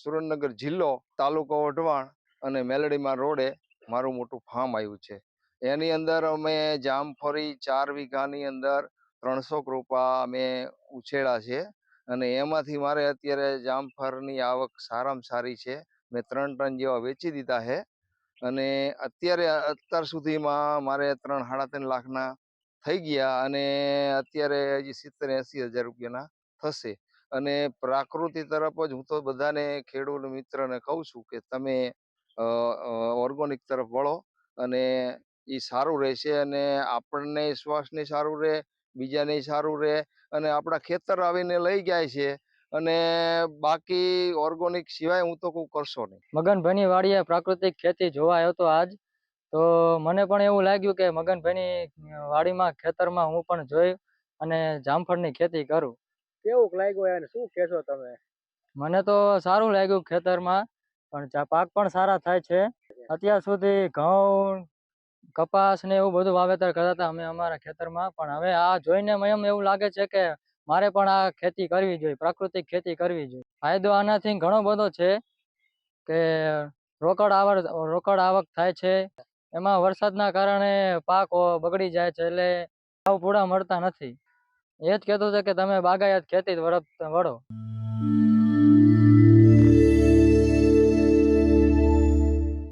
સુરેન્દ્રનગર જિલ્લો, તાલુકો વઢવાણ અને મેલડીમાં રોડે મારું મોટું ફાર્મ આવ્યું છે. એની અંદર અમે જામફળી ચાર વીઘાની અંદર ત્રણસો કૃપા અમે ઉછેર્યા છે અને એમાંથી મારે અત્યારે જામફળની આવક સારામાં સારી છે. મેં ત્રણ ટન જેવા વેચી દીધા છે અને અત્યારે અત્યાર સુધીમાં મારે ત્રણ સાડા ત્રણ લાખના થઈ ગયા અને અત્યારે હજી સિત્તેર એંસી હજાર રૂપિયાના થશે. અને પ્રાકૃતિ તરફ જ હું તો બધાને ખેડૂત મિત્રને કહું છું કે તમે ઓર્ગોનિક તરફ વળો અને એ સારું રહેશે અને આપણને શ્વાસને સારું રહે, બીજાને સારું રહે અને આપણા ખેતર આવીને લઈ જાય છે અને બાકી ઓર્ગોનિક સિવાય હું તો કોઈ કરશો નહીં. મગનભાઈની વાડીએ પ્રાકૃતિક ખેતી જોવા આવ્યો હતો આજ, તો મને પણ એવું લાગ્યું કે મગનભાઈની વાડીમાં, ખેતરમાં હું પણ જોઈ અને જામફળની ખેતી કરું. કેવું લાગ્યું એને? શું કહેશો તમે? મને તો સારું લાગ્યું ખેતરમાં, પણ પાક પણ સારા થાય છે. અત્યાર સુધી ઘઉં, કપાસ ને એવું બધું વાવેતર કરતા હતા અમે અમારા ખેતરમાં, પણ હવે આ જોઈને એમ એવું લાગે છે કે મારે પણ આ ખેતી કરવી જોઈએ, પ્રાકૃતિક ખેતી કરવી જોઈએ. ફાયદો આનાથી ઘણો બધો છે કે રોકડ આવક રોકડ આવક થાય છે. એમાં વરસાદના કારણે પાક બગડી જાય છે એટલે ભાવ પૂરા મળતા નથી. એ જ કહેતો છે કે તમે બાગાયત ખેતી વડો